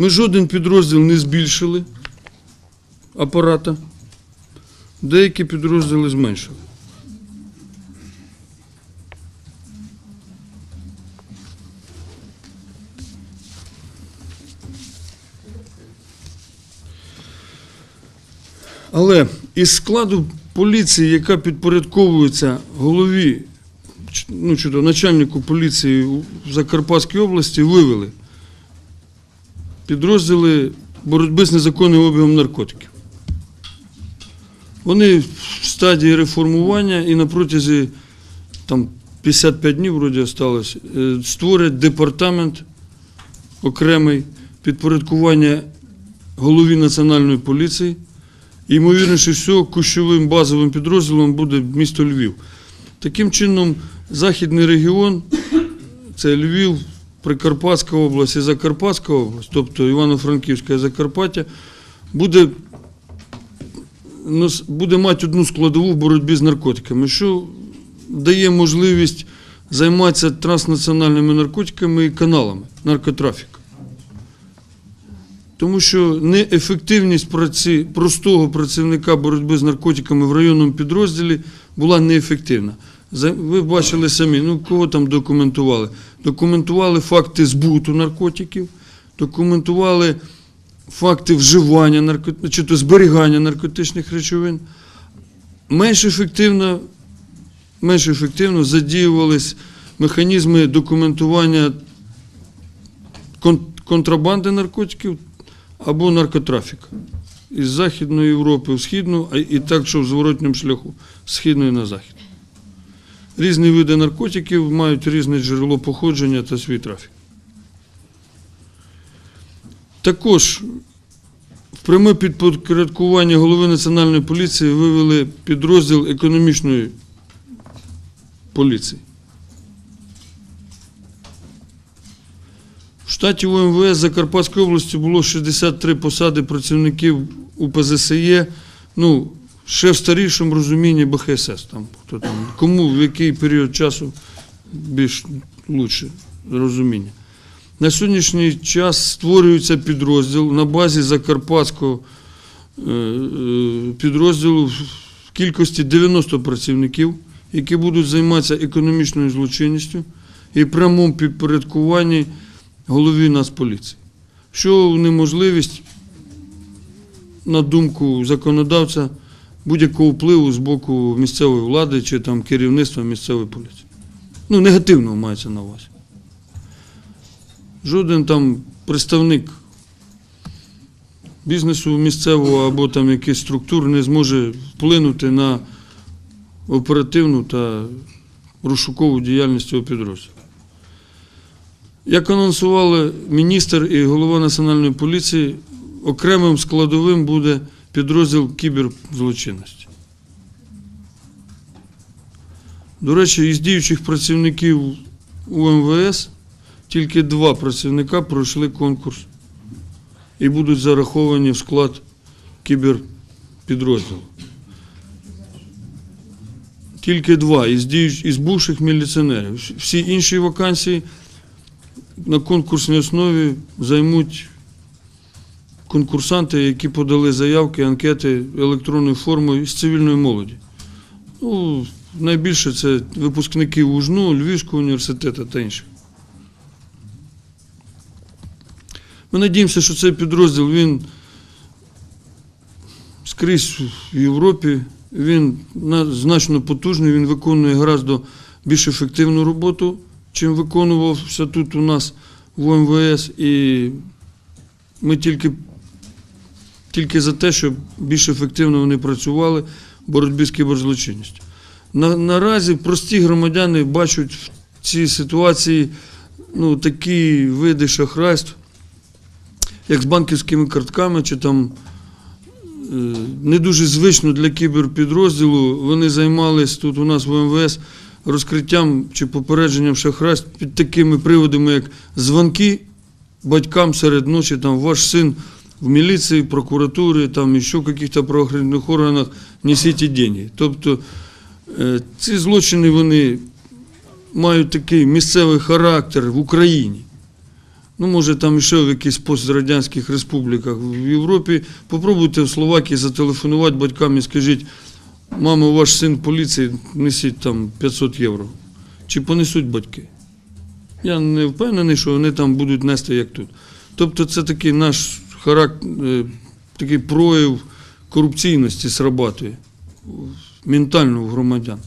Ми жоден підрозділ не збільшили апарата, деякі підрозділи зменшили. Але із складу поліції, яка підпорядковується голові, ну, чи то начальнику поліції в Закарпатській області, вивели підрозділи боротьби з незаконним обігом наркотиків. Вони в стадії реформування і на протязі там, 55 днів вроді осталось, е, створять департамент окремий підпорядкування голові національної поліції. І, ймовірніше всього, кущовим базовим підрозділом буде місто Львів. Таким чином, західний регіон це Львів, Прикарпатська область і Закарпатська область, тобто Івано-Франківська і Закарпаття, буде, буде мати одну складову в боротьбі з наркотиками, що дає можливість займатися транснаціональними наркотиками і каналами наркотрафіку. Тому що неефективність праці простого працівника боротьби з наркотиками в районному підрозділі була неефективна. Ви бачили самі, ну кого там документували? Документували факти збуту наркотиків, документували факти вживання наркотичних, чи то зберігання наркотичних речовин. Менш ефективно, менш ефективно задіювались механізми документування контрабанди наркотиків або наркотрафіка із Західної Європи в Східну, і так, що в зворотньому шляху з Східної на Захід. Різні види наркотиків мають різне джерело походження та свій трафік. Також в пряме підпорядкування голови Національної поліції вивели підрозділ економічної поліції. В штаті УМВС Закарпатської області було 63 посади працівників УПЗСЄ, ну, ще в старішому розумінні БХСС. Там, хто там, кому в який період часу більш лучше розуміння. На сьогоднішній час створюється підрозділ на базі Закарпатського е, е, підрозділу в кількості 90 працівників, які будуть займатися економічною злочинністю і прямому підпорядкуванні голові Нацполіції, що неможливість, на думку законодавця, будь-якого впливу з боку місцевої влади чи там керівництва місцевої поліції. Ну, негативного мається на увазі. Жоден там представник бізнесу місцевого або там якийсь структур не зможе вплинути на оперативну та розшукову діяльність цього підрозділу. Як анонсували міністр і голова Національної поліції, окремим складовим буде підрозділ кіберзлочинності. До речі, із діючих працівників УМВС тільки два працівника пройшли конкурс і будуть зараховані в склад кіберпідрозділу. Тільки два із, діюч... із бувших міліціонерів. Всі інші вакансії на конкурсній основі займуть конкурсанти, які подали заявки, анкети електронною формою з цивільної молоді. Ну, найбільше це випускники УЖНУ, Львівського університету та інших. Ми надіємося, що цей підрозділ він скрізь в Європі, він значно потужний, він виконує гораздо більш ефективну роботу, чим виконувався тут у нас в ОМВС. І ми тільки, тільки за те, щоб більш ефективно вони працювали в боротьбі з кіберзлочинністю. На, наразі прості громадяни бачать в цій ситуації ну, такі види шахрайств, як з банківськими картками, чи там е, не дуже звично для кіберпідрозділу. Вони займались тут у нас в МВС розкриттям чи попередженням шахрайств під такими приводами, як дзвонки батькам серед ночі, там ваш син в міліції, прокуратурі, там ще в яких-то правоохоронних органах несіть деньги. Тобто е, ці злочини вони мають такий місцевий характер в Україні. Ну, може, там ще в якихось пострадянських республіках в Європі. Попробуйте в Словакії зателефонувати батькам і скажіть, мамо, ваш син поліції, несіть там 500 євро. Чи понесуть батьки? Я не впевнений, що вони там будуть нести як тут. Тобто це такий наш характер, такий прояв корупційності срабатує ментально в громадян.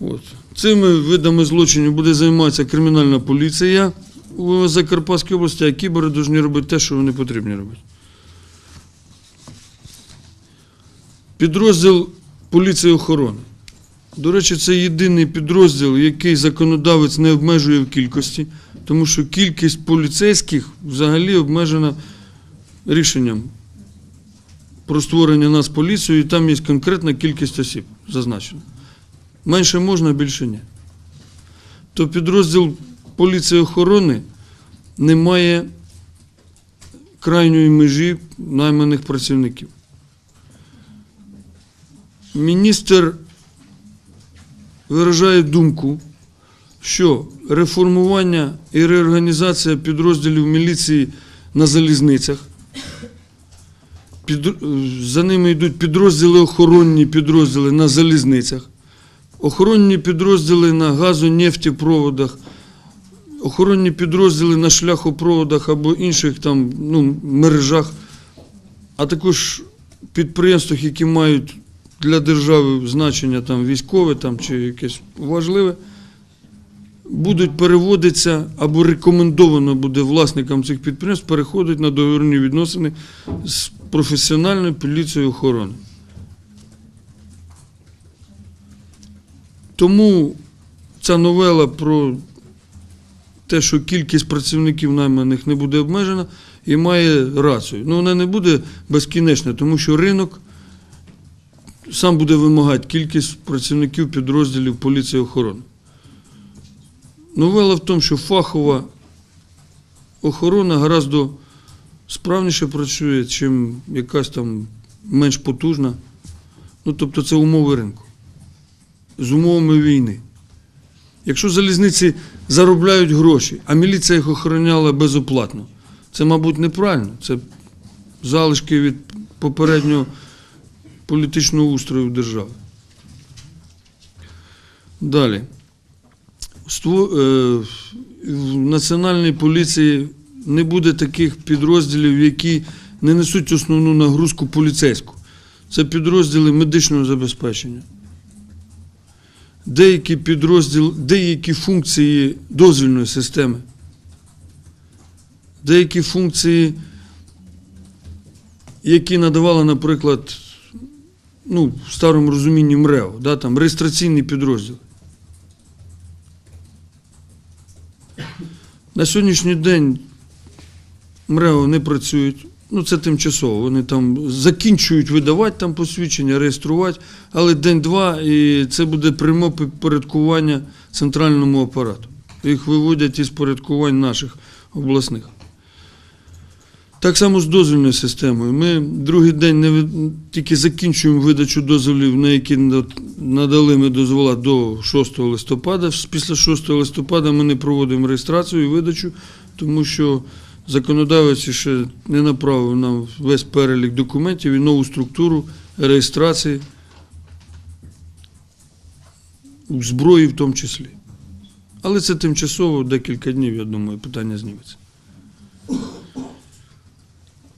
От. Цими видами злочинів буде займатися кримінальна поліція у Закарпатській області, а кібери повинні робити те, що вони потрібні робити. Підрозділ поліції охорони. До речі, це єдиний підрозділ, який законодавець не обмежує в кількості, тому що кількість поліцейських взагалі обмежена рішенням про створення нас поліцією, і там є конкретна кількість осіб зазначена. Менше можна, більше ні. То підрозділ поліції охорони не має крайньої межі найманих працівників. Міністр виражає думку, що реформування і реорганізація підрозділів міліції на залізницях, під, за ними йдуть підрозділи охоронні підрозділи на залізницях, охоронні підрозділи на газонефтепроводах, охоронні підрозділи на шляхопроводах або інших там ну, мережах, а також підприємствах, які мають для держави значення там військове там, чи якесь важливе, будуть переводитися або рекомендовано буде власникам цих підприємств переходити на договірні відносини з професіональною поліцією охорони. Тому ця новела про те, що кількість працівників найманих не буде обмежена, і має рацію. Ну, вона не буде безкінечна, тому що ринок сам буде вимагати кількість працівників підрозділів поліції охорони. Новела в тому, що фахова охорона гораздо справніше працює, чим якась там менш потужна. Ну, тобто це умови ринку. З умовами війни. Якщо залізниці заробляють гроші, а міліція їх охороняла безоплатно, це, мабуть, неправильно. Це залишки від попереднього політичного устрою держави. Далі. Е, В Національній поліції не буде таких підрозділів, які не несуть основну нагрузку поліцейську. Це підрозділи медичного забезпечення. Деякі підрозділи, деякі функції дозвільної системи, деякі функції, які надавала, наприклад, ну, в старому розумінні МРЕО, да, там, реєстраційний підрозділ. На сьогоднішній день МРЕО не працюють. Ну, це тимчасово. Вони там закінчують видавати там посвідчення, реєструвати, але день-два і це буде пряме підпорядкування центральному апарату. Їх виводять із порядкувань наших обласних. Так само з дозвільною системою. Ми другий день не тільки закінчуємо видачу дозволів, на які надали ми дозвола до 6 листопада. Після 6 листопада ми не проводимо реєстрацію і видачу, тому що законодавець ще не направив нам весь перелік документів і нову структуру реєстрації зброї в тому числі. Але це тимчасово декілька днів, я думаю, питання зніметься.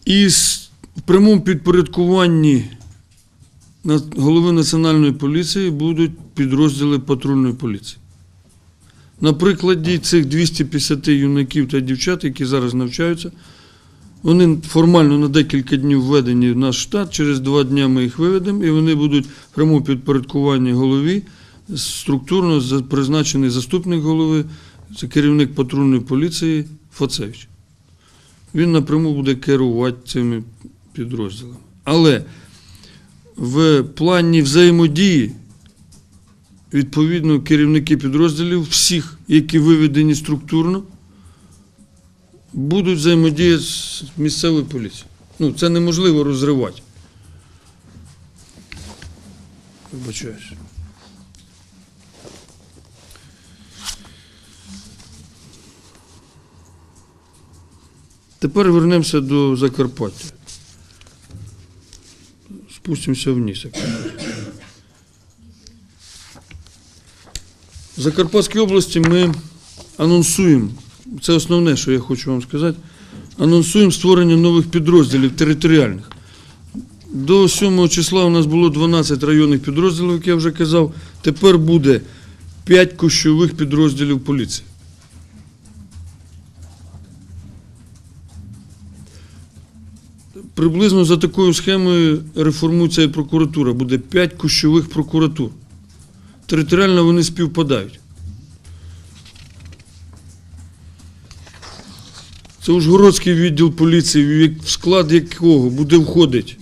І в прямому підпорядкуванні голови Національної поліції будуть підрозділи патрульної поліції. На прикладі цих 250 юнаків та дівчат, які зараз навчаються, вони формально на декілька днів введені в наш штат, через два дні ми їх виведемо, і вони будуть в прямому підпорядкуванні голові, структурно призначений заступник голови, це керівник патрульної поліції Фацевич він напряму буде керувати цими підрозділами. Але в плані взаємодії, відповідно, керівники підрозділів, всіх, які виведені структурно, будуть взаємодіяти з місцевою поліцією. Ну, це неможливо розривати. Вибачаюсь. Тепер вернемося до Закарпаття. Спустимося вниз. В Закарпатській області ми анонсуємо, це основне, що я хочу вам сказати, анонсуємо створення нових підрозділів територіальних. До 7 числа у нас було 12 районних підрозділів, як я вже казав. Тепер буде 5 кущових підрозділів поліції. Приблизно за такою схемою реформується і прокуратура. Буде 5 кущових прокуратур. Територіально вони співпадають. Це Ужгородський відділ поліції, в склад якого буде входити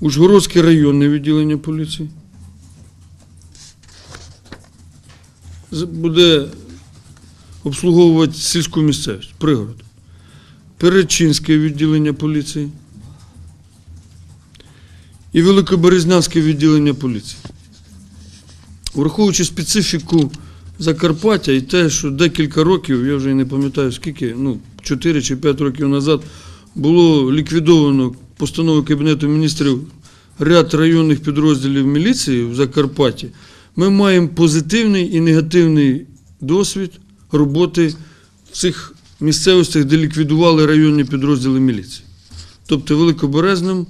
Ужгородське районне відділення поліції. Буде обслуговувати сільську місцевість, пригород. Передчинське відділення поліції і Великоберезнянське відділення поліції. Враховуючи специфіку Закарпаття і те, що декілька років, я вже і не пам'ятаю скільки, ну, 4 чи 5 років назад було ліквідовано постановою Кабінету міністрів ряд районних підрозділів міліції в Закарпатті, ми маємо позитивний і негативний досвід роботи цих місцевостях, де ліквідували районні підрозділи міліції. Тобто Великоберезним,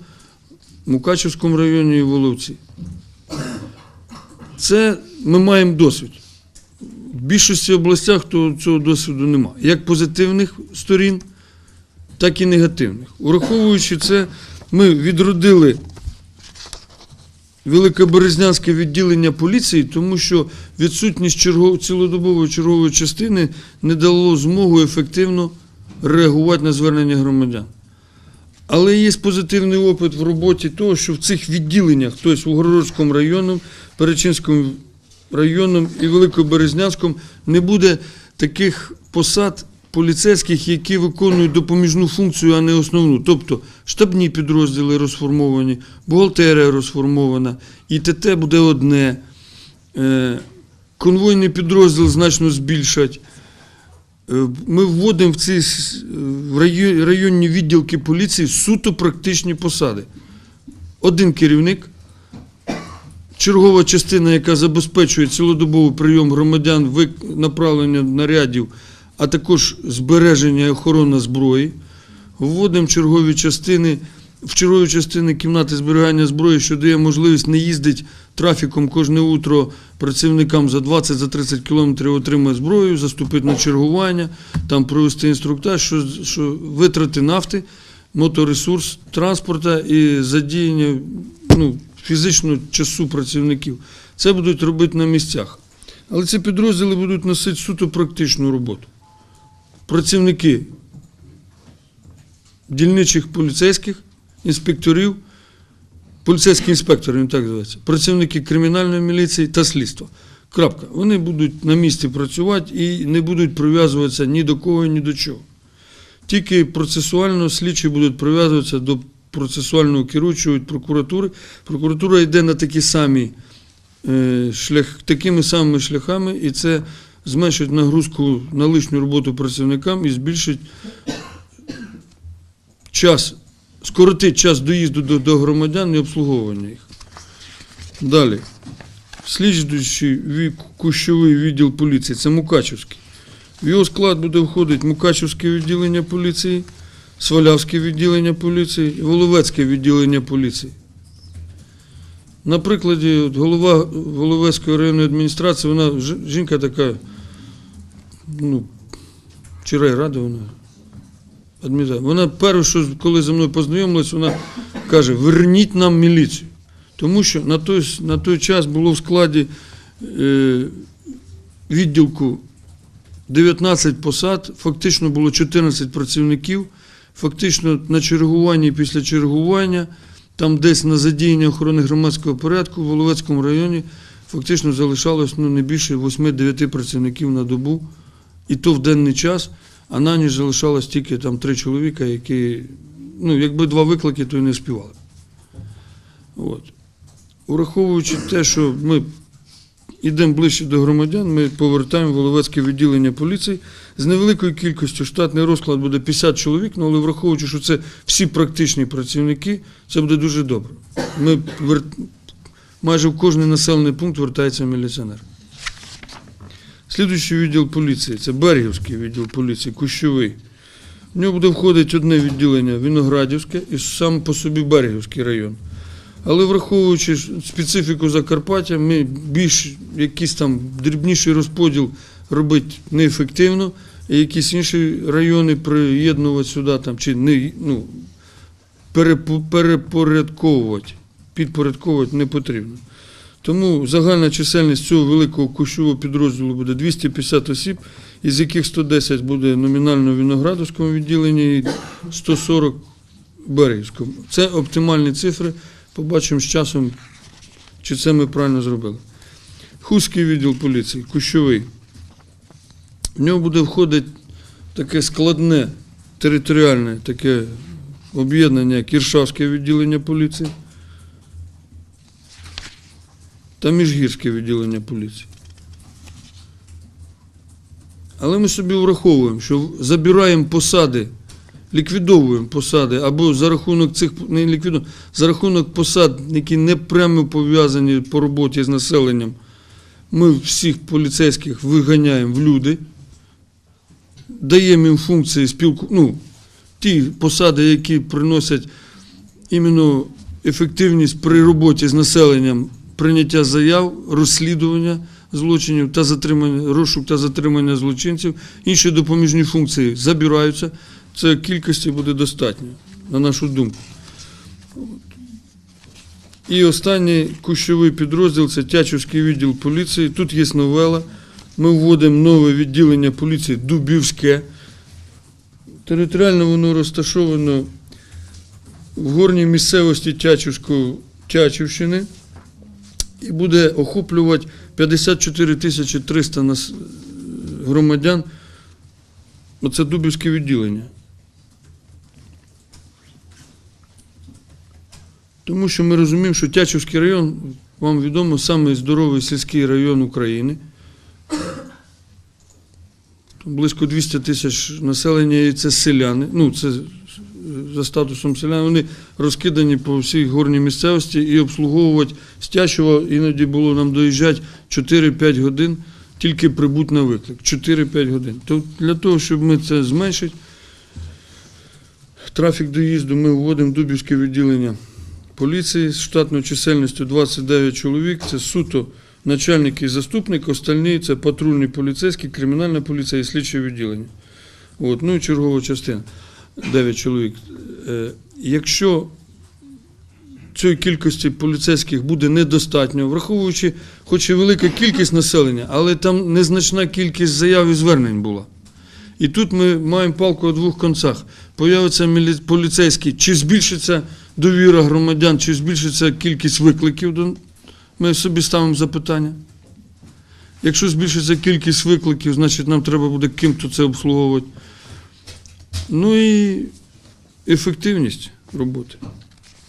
Мукачівському районі і Воловці. Це ми маємо досвід. В більшості областях то цього досвіду немає. Як позитивних сторін, так і негативних. Ураховуючи це, ми відродили Великоберезнянське відділення поліції, тому що відсутність чергов... цілодобової чергової частини не дало змогу ефективно реагувати на звернення громадян. Але є позитивний опит в роботі того, що в цих відділеннях, тобто в Угородському районі, Перечинському районом і Великоберезнянському, не буде таких посад поліцейських, які виконують допоміжну функцію, а не основну. Тобто штабні підрозділи розформовані, бухгалтерія розформована, ІТТ буде одне, е, конвойний підрозділ значно збільшать. Е, Ми вводимо в ці районні відділки поліції суто практичні посади. Один керівник, чергова частина, яка забезпечує цілодобовий прийом громадян, направлення нарядів, а також збереження і охорона зброї. Вводимо чергові частини, в чергові частини кімнати зберігання зброї, що дає можливість не їздити трафіком кожне утро працівникам за 20-30 кілометрів отримати зброю, заступити на чергування, там провести інструктаж, що, що витрати нафти, моторесурс транспорта і задіяння ну, фізично часу працівників. Це будуть робити на місцях. Але ці підрозділи будуть носити суто практичну роботу. Працівники дільничих поліцейських, інспекторів, поліцейські інспектори, він так називається, працівники кримінальної міліції та слідства. Крапка. Вони будуть на місці працювати і не будуть прив'язуватися ні до кого, ні до чого. Тільки процесуально слідчі будуть прив'язуватися до процесуального керуючого від прокуратури. Прокуратура йде на такі самі е, шлях, такими самими шляхами, і це зменшить нагрузку на лишню роботу працівникам і збільшить час, скоротить час доїзду до, до громадян і обслуговування їх. Далі. Слідчий кущовий відділ поліції це Мукачівський. В його склад буде входити Мукачівське відділення поліції, Свалявське відділення поліції і Воловецьке відділення поліції. На прикладі голова Воловецької районної адміністрації, вона жінка така, ну, чи райрада вона, адміністрація. Вона перше, коли зі мною познайомилась, вона каже: верніть нам міліцію. Тому що на той, на той час було в складі е, відділку 19 посад, фактично було 14 працівників. Фактично на чергуванні після чергування, там десь на задіяння охорони громадського порядку в Воловецькому районі фактично залишалось ну, не більше 8-9 працівників на добу, і то в денний час, а на ніч залишалось тільки там три чоловіка, які, ну, якби два виклики, то й не співали. От. Ураховуючи те, що ми йдемо ближче до громадян, ми повертаємо Воловецьке відділення поліції з невеликою кількістю. Штатний розклад буде 50 чоловік, ну, але враховуючи, що це всі практичні працівники, це буде дуже добре. Ми майже в кожний населений пункт вертається міліціонер. Слідуючий відділ поліції це Берегівський відділ поліції, Кущовий. В нього буде входити одне відділення Виноградівське і сам по собі Берегівський район. Але враховуючи специфіку Закарпаття, ми більш якийсь там дрібніший розподіл робити неефективно, і якісь інші райони приєднувати сюди там, чи не, ну, перепорядковувати, підпорядковувати не потрібно. Тому загальна чисельність цього великого кущового підрозділу буде 250 осіб, із яких 110 буде номінально в Виноградовському відділенні і 140 в Берегівському. Це оптимальні цифри. Побачимо з часом, чи це ми правильно зробили. Хуський відділ поліції, Кущовий. В нього буде входити таке складне територіальне таке об'єднання, як Іршавське відділення поліції та Міжгірське відділення поліції. Але ми собі враховуємо, що забираємо посади, ліквідовуємо посади, або за рахунок цих не ліквідовуємо, за рахунок посад, які не прямо пов'язані по роботі з населенням, ми всіх поліцейських виганяємо в люди, даємо їм функції спілку, ну, ті посади, які приносять іменно ефективність при роботі з населенням, прийняття заяв, розслідування злочинів та затримання, розшук та затримання злочинців. Інші допоміжні функції забираються. Це кількості буде достатньо, на нашу думку. І останній кущовий підрозділ це Тячівський відділ поліції. Тут є новела. Ми вводимо нове відділення поліції Дубівське. Територіально воно розташовано в горній місцевості Тячівського, Тячівщини і буде охоплювати 54 тисячі 300 громадян. Оце Дубівське відділення. Тому що ми розуміємо, що Тячівський район, вам відомо, самий здоровий сільський район України. Близько 200 тисяч населення, і це селяни. Ну, це за статусом селян. Вони розкидані по всій горній місцевості і обслуговувати з іноді було нам доїжджати 4-5 годин, тільки прибуть на виклик. 4-5 годин. То для того, щоб ми це зменшити, трафік доїзду ми вводимо Дубівське відділення поліції з штатною чисельністю 29 чоловік. Це суто начальник і заступник, остальні це патрульні поліцейські, кримінальна поліція і слідче відділення. От, ну і чергова частина 9 чоловік. Е, Якщо цієї кількості поліцейських буде недостатньо, враховуючи, хоч і велика кількість населення, але там незначна кількість заяв і звернень була. І тут ми маємо палку у двох концах. Появиться поліцейський, чи збільшиться довіра громадян, чи збільшиться кількість викликів. Ми собі ставимо запитання. Якщо збільшиться кількість викликів, значить нам треба буде ким-то це обслуговувати. Ну і ефективність роботи.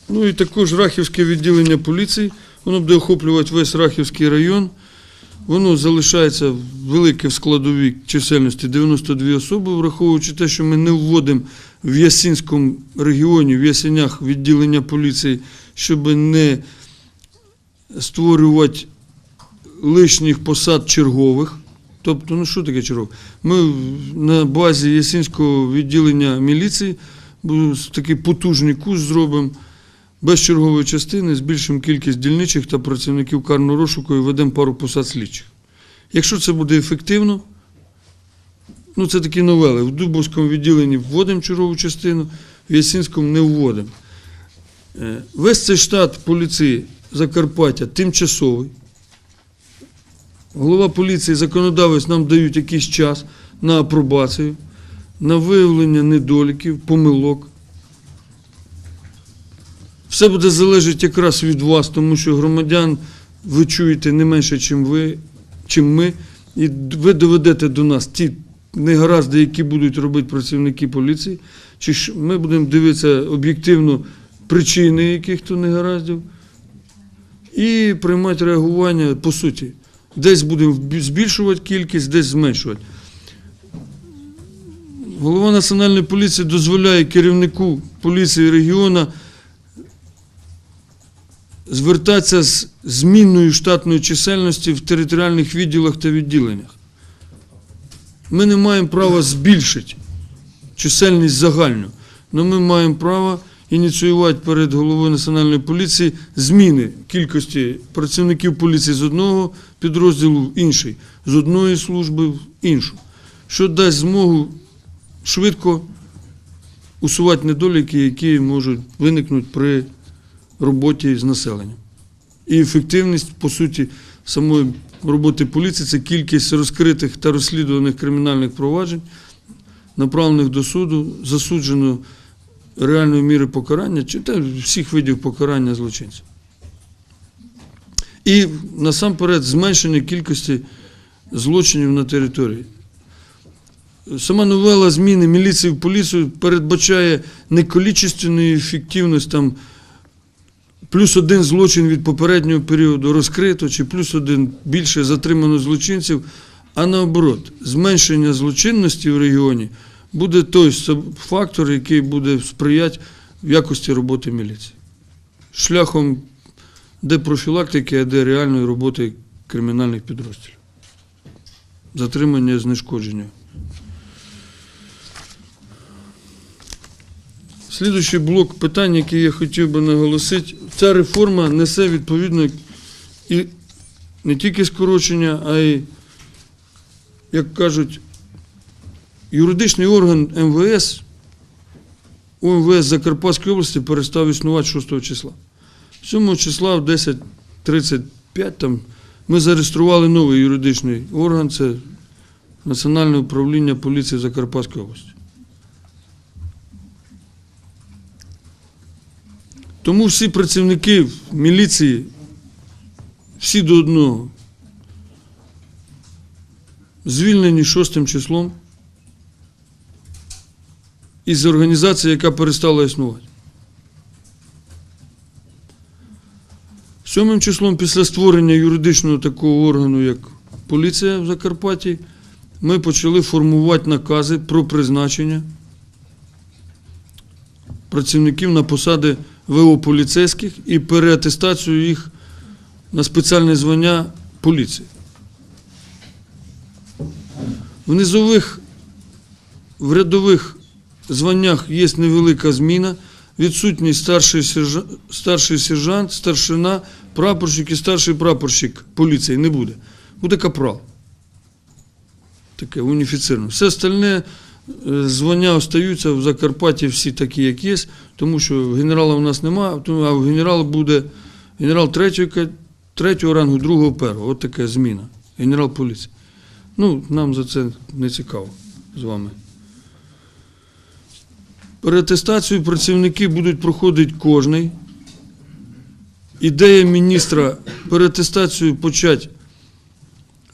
Ну і також Рахівське відділення поліції, воно буде охоплювати весь Рахівський район. Воно залишається велике в складовій чисельності 92 особи, враховуючи те, що ми не вводимо в Ясінському регіоні, в Ясенях відділення поліції, щоб не створювати лишніх посад чергових. Тобто, ну що таке чергове? Ми на базі Ясінського відділення міліції такий потужний курс зробимо без чергової частини, збільшимо кількість дільничих та працівників карного розшуку і ведемо пару посад слідчих. Якщо це буде ефективно, ну це такі новели. В Дубовському відділенні вводимо чергову частину, в Ясінському не вводимо. Е, Весь цей штат поліції Закарпаття тимчасовий. Голова поліції, законодавець нам дають якийсь час на апробацію, на виявлення недоліків, помилок. Все буде залежати якраз від вас, тому що громадян ви чуєте не менше, чим ви, чим ми, і ви доведете до нас ті негаразди, які будуть робити працівники поліції, чи ж ми будемо дивитися об'єктивно причини яких-то негараздів і приймати реагування по суті. Десь будемо збільшувати кількість, десь зменшувати. Голова Національної поліції дозволяє керівнику поліції регіону звертатися з змінною штатної чисельності в територіальних відділах та відділеннях. Ми не маємо права збільшити чисельність загальну, але ми маємо право ініціювати перед головою Національної поліції зміни кількості працівників поліції з одного підрозділу в інший, з одної служби в іншу, що дасть змогу швидко усувати недоліки, які можуть виникнути при роботі з населенням. І ефективність, по суті, самої роботи поліції це кількість розкритих та розслідуваних кримінальних проваджень, направлених до суду, засуджено реальної міри покарання чи та всіх видів покарання злочинців. І насамперед зменшення кількості злочинів на території. Сама новела зміни міліції в поліцію передбачає не количественну ефективність там плюс один злочин від попереднього періоду розкрито, чи плюс один більше затримано злочинців, а наоборот, зменшення злочинності в регіоні буде той фактор, який буде сприяти в якості роботи міліції. Шляхом де профілактики, а де реальної роботи кримінальних підрозділів. Затримання і знешкодження. Слідуючий блок питань, який я хотів би наголосити, ця реформа несе відповідно і не тільки скорочення, а й, як кажуть, юридичний орган МВС у МВС Закарпатської області перестав існувати 6 числа. 7 числа в 10.35 там ми зареєстрували новий юридичний орган, це Національне управління поліції Закарпатської області. Тому всі працівники міліції, всі до одного, звільнені шостим числом із організації, яка перестала існувати. Сьомим числом після створення юридичного такого органу, як поліція в Закарпатті, ми почали формувати накази про призначення працівників на посади ВО поліцейських і переатестацію їх на спеціальне звання поліції. В низових, в рядових званнях є невелика зміна, відсутність старший сержант, старший сержант, старшина, прапорщик і старший прапорщик поліції не буде. Буде капрал. Таке уніфіцировано. Все остальне е, звання остаються в Закарпатті всі такі, як є, тому що генерала в нас немає, а в генерала буде генерал третього, третього рангу, другого, першого. От така зміна. Генерал поліції. Ну, нам за це не цікаво з вами. Переатестацію працівники будуть проходити кожний. Ідея міністра переатестацію почати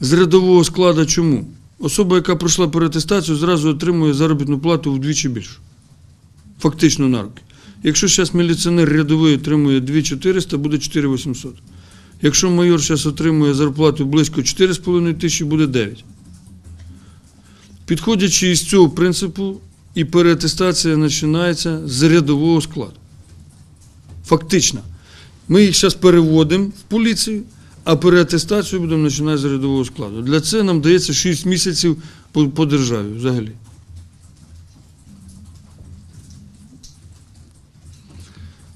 з рядового складу чому? Особа, яка пройшла переатестацію, зразу отримує заробітну плату вдвічі більшу. Фактично на руки. Якщо зараз міліціонер рядовий отримує 2400, буде 4800. Якщо майор зараз отримує зарплату близько 4,5 тисячі, буде 9. Підходячи із цього принципу, і переатестація починається з рядового складу. Фактично. Ми їх зараз переводимо в поліцію, а переатестацію будемо починати з рядового складу. Для цього нам дається 6 місяців по, по державі взагалі.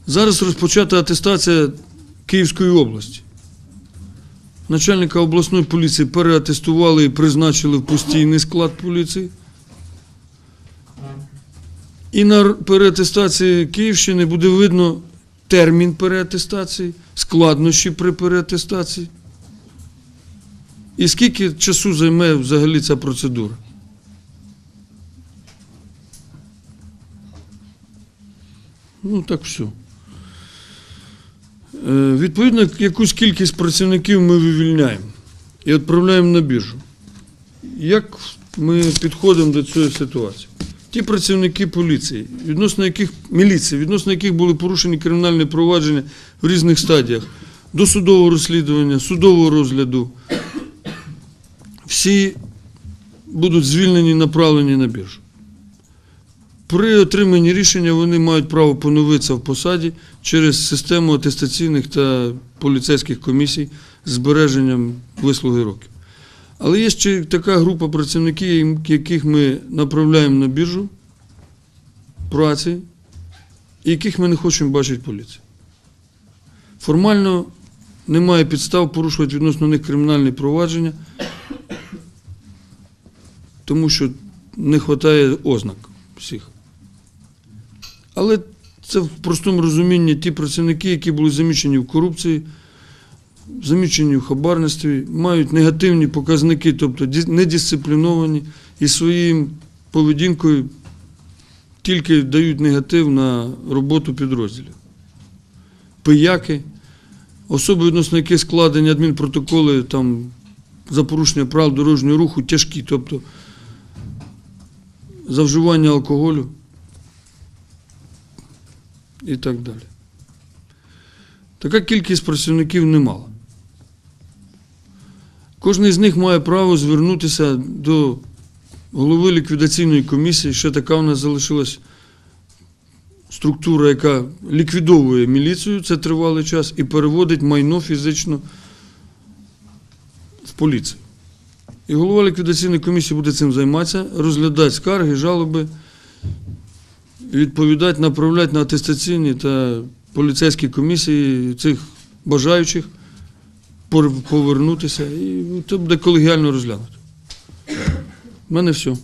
Зараз розпочата атестація Київської області. Начальника обласної поліції переатестували і призначили в постійний склад поліції. І на переатестації Київщини буде видно термін переатестації, складнощі при переатестації. І скільки часу займе взагалі ця процедура? Ну, так все. Е, Відповідно, якусь кількість працівників ми вивільняємо і відправляємо на біржу. Як ми підходимо до цієї ситуації? Ті працівники поліції, відносно яких міліції, відносно яких були порушені кримінальні провадження в різних стадіях досудового розслідування, судового розгляду, всі будуть звільнені направлені на біржу. При отриманні рішення вони мають право поновитися в посаді через систему атестаційних та поліцейських комісій з збереженням вислуги років. Але є ще така група працівників, яких ми направляємо на біржу праці, яких ми не хочемо бачити поліції. Формально немає підстав порушувати відносно них кримінальні провадження, тому що не вистачає ознак всіх. Але це в простому розумінні ті працівники, які були замічені в корупції, замічені в хабарництві, мають негативні показники, тобто недисципліновані і своїм поведінкою тільки дають негатив на роботу підрозділів. Пияки, особи, відносно яких складені адмінпротоколи там, за порушення правил дорожнього руху тяжкі, тобто за вживання алкоголю і так далі. Така кількість працівників немала. Кожен з них має право звернутися до голови ліквідаційної комісії. Ще така у нас залишилась структура, яка ліквідовує міліцію, це тривалий час, і переводить майно фізично в поліцію. І голова ліквідаційної комісії буде цим займатися, розглядати скарги, жалоби, відповідати, направляти на атестаційні та поліцейські комісії цих бажаючих повернутися, і це буде колегіально розглянуто. У мене все.